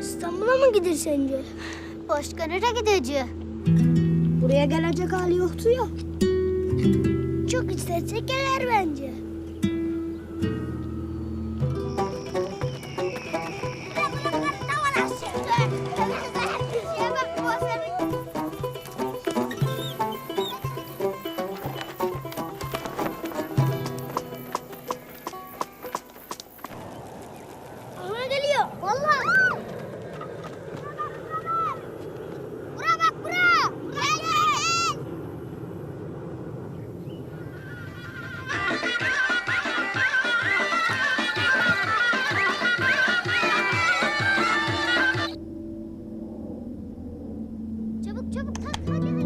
İstanbul'a mı gider sence? Başka nereye gideceğiz? Buraya gelecek hali yoktu ya. Çok istesek gelir bence. Vallahi. Bura bak bura. Gel gel. Çabuk çabuk tak hadi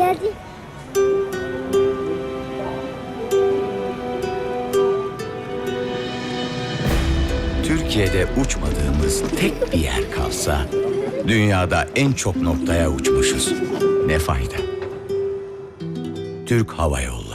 Geldi. Türkiye'de uçmadığımız tek bir yer kalsa dünyada en çok noktaya uçmuşuz. Ne fayda? Türk Hava Yolları.